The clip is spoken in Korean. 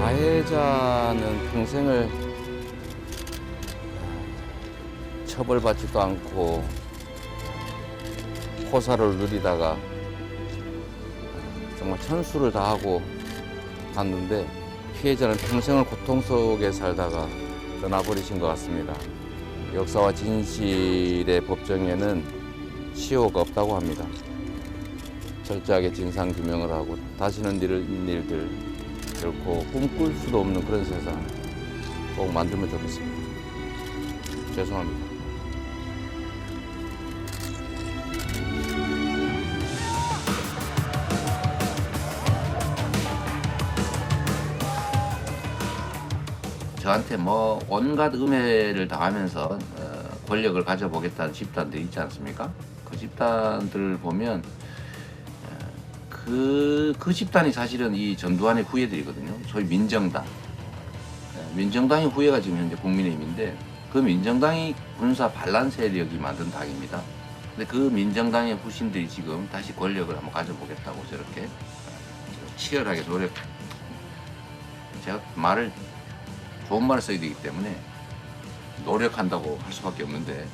피해자는 평생을 처벌받지도 않고 호사를 누리다가 정말 천수를 다하고 갔는데 피해자는 평생을 고통 속에 살다가 떠나버리신 것 같습니다. 역사와 진실의 법정에는 치호가 없다고 합니다. 철저하게 진상 규명을 하고 다시는 이런 일들 결코 꿈꿀 수도 없는 그런 세상 꼭 만들면 좋겠습니다. 죄송합니다. 저한테 뭐 온갖 음해를 당하면서 어, 권력을 가져보겠다는 집단들이 있지 않습니까? 그 집단들을 보면 어, 그, 그 집단이 사실은 이 전두환의 후예들이거든요. 소위 민정당. 예, 민정당의 후예가 지금 현재 국민의힘인데 그 민정당이 군사 반란 세력이 만든 당입니다. 근데 그 민정당의 후신들이 지금 다시 권력을 한번 가져보겠다고 저렇게 어, 치열하게 노력. 제가 말을 좋은 말을 써야 되기 때문에 노력한다고 할 수밖에 없는데